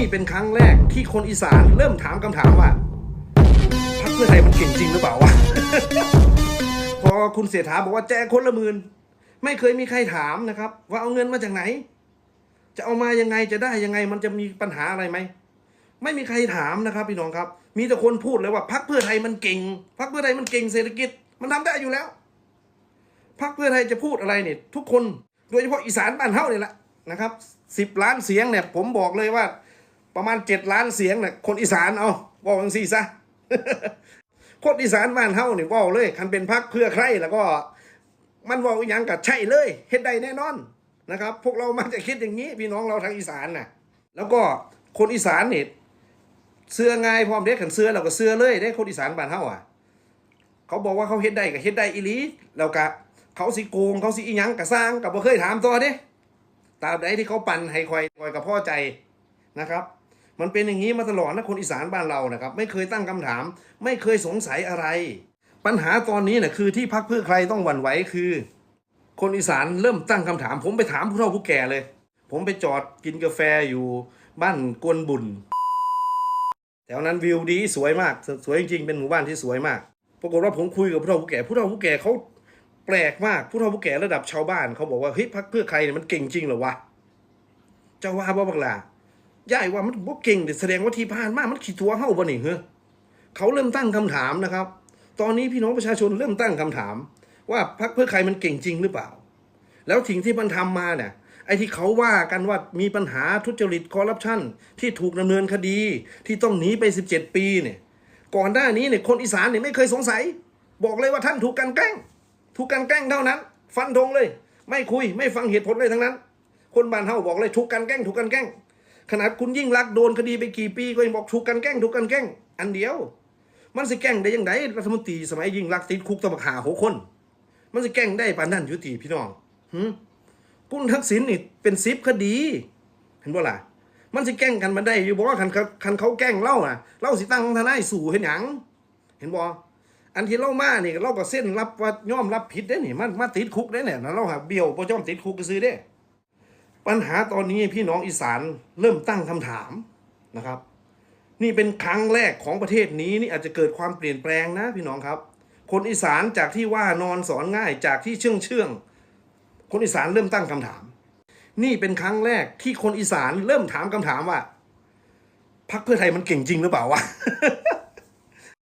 นี่เป็นครั้งแรกที่คนอีสานเริ่มถามคำถามว่าพรรคเพื่อไทยมันเก่งจริงหรือเปล่าวะพอคุณเสียถาบอกว่าแจกคนละหมื่นไม่เคยมีใครถามนะครับ ว่าเอาเงินมาจากไหน จะเอามายังไงจะได้ยังไงมันจะมีปัญหาอะไรไหมไม่มีใครถามนะครับ พี่น้องครับ มีแต่คนพูดเลยว่าพรรคเพื่อไทยมันเก่งพรรคเพื่อไทยมันเก่งเศรษฐกิจ มันทำได้อยู่แล้วพรรคเพื่อไทยจะพูดอะไรเนี่ย ทุกคนโดยเฉพาะอีสานบ้านเฮาเนี่ยแหละนะครับสิบล้านเสียงเนี่ย ผมบอกเลยว่า ประมาณเจ็ดล้านเสียงเนี่ยคนอีสานเอาบอกจังสี่ซะคนอีสานบ้านเฮาเนี่ยว่าเลยคันเป็นพรรคเพื่อใครแล้วก็มันว่าอหยังกับใช่เลยเฮ็ดได้แน่นอนนะครับ พวกเรามักจะคิดอย่างนี้พี่น้องเราทางอีสานน่ะ แล้วก็คนอีสานเนี่ยเสื้อง่ายพร้อมเด็กขันเสื้อเราก็เสื้อเลยได้คนอีสานบ้านเฮาอะ เขาบอกว่าเขาเฮ็ดได้ก็เฮ็ดได้อีลีแล้วก็เขาสิโกงเขาสิอีหยังก็สร้างก็บ่เคยถามต่อเด้ตาบใดที่เขาปั่นให้คอยคอยกับพ่อใจนะครับ มันเป็นอย่างนี้มาตลอดนะคนอีสานบ้านเรานะครับไม่เคยตั้งคำถาม ไม่เคยสงสัยอะไร ปัญหาตอนนี้เนี่ยคือที่พักเพื่อใครต้องหวั่นไหวคือ คนอีสานเริ่มตั้งคำถาม ผมไปถามผู้เฒ่าผู้แก่เลย ผมไปจอดกินกาแฟอยู่บ้านกวนบุญแถวนั้นวิวดีสวยมากสวยจริงๆเป็นหมู่บ้านที่สวยมากปรากฏว่าผมคุยกับผู้เฒ่าผู้แก่ผู้เฒ่าผู้แก่เขาแปลกมากผู้เฒ่าผู้แก่ระดับชาวบ้านเขาบอกว่าเฮ้ยพักเพื่อใครเนี่ยมันเก่งจริงเหรอวะเจ้าว่าบ่บักล่ะ ย่ายว่ามันบ่เก่งเดี๋ยแสดงว่าที่ผ่านมามันขี้ตัวเฮาบ่นี่เฮ้อเขาเริ่มตั้งคำถามนะครับ ตอนนี้พี่น้องประชาชนเริ่มตั้งคำถาม ว่าพักเพื่อใครมันเก่งจริงหรือเปล่า แล้วสิ่งที่มันทำมาเนี่ยไอ้ที่เขาว่ากันว่ามีปัญหาทุจริตคอร์รัปชันที่ถูกดำเนินคดีที่ต้องหนีไป 17 ปีเนี่ย ก่อนหน้านี้เนี่ยคนอีสานเนี่ยไม่เคยสงสัย บอกเลยว่าท่านถูกกันแกล้ง ถูกกันแกล้งเท่านั้น ฟันธงเลย ไม่คุยไม่ฟังเหตุผลเลยทั้งนั้น คนบ้านเฮาบอกเลยถูกกันแกล้งถูกกันแกล้ง ขนาดคุณยิ่งรักโดนคดีไปกี่ปีก็ยังบอกถูกกันแกล้งถูกกันแกล้ง อันเดียว มันสิแกล้งได้ยังไงรัฐมนตรีสมัยยิ่งรักติดคุกตะบักหาหกคน มันสิแกล้งได้ปานนั้นยุติพี่น้องหืมคุณทักษิณนี่เป็นซิปคดี เห็นบ่ล่ะ มันสิแกล้งกันมาได้อยู่บอกว่าคันเขาคันเขาแกล้งเล่าน่ะเล่าสิตั้งทนายสู่เห็นหยังเห็นบ่อันที่เล่ามานี่เราก็เส้นรับว่ายอมรับผิดได้นี่มันมาติดคุกได้เนี่ยนะเราหาเบี้ยวบ่ยอมติดคุกก็ซื้อได้ ปัญหาตอนนี้พี่น้องอีสานเริ่มตั้งคำถามนะครับ นี่เป็นครั้งแรกของประเทศนี้นี่อาจจะเกิดความเปลี่ยนแปลงนะพี่น้องครับ คนอีสานจากที่ว่านอนสอนง่ายจากที่เชื่องเชื่องคนอีสานเริ่มตั้งคำถาม นี่เป็นครั้งแรกที่คนอีสานเริ่มถามคำถามว่าพรรคเพื่อไทยมันเก่งจริงหรือเปล่าวะ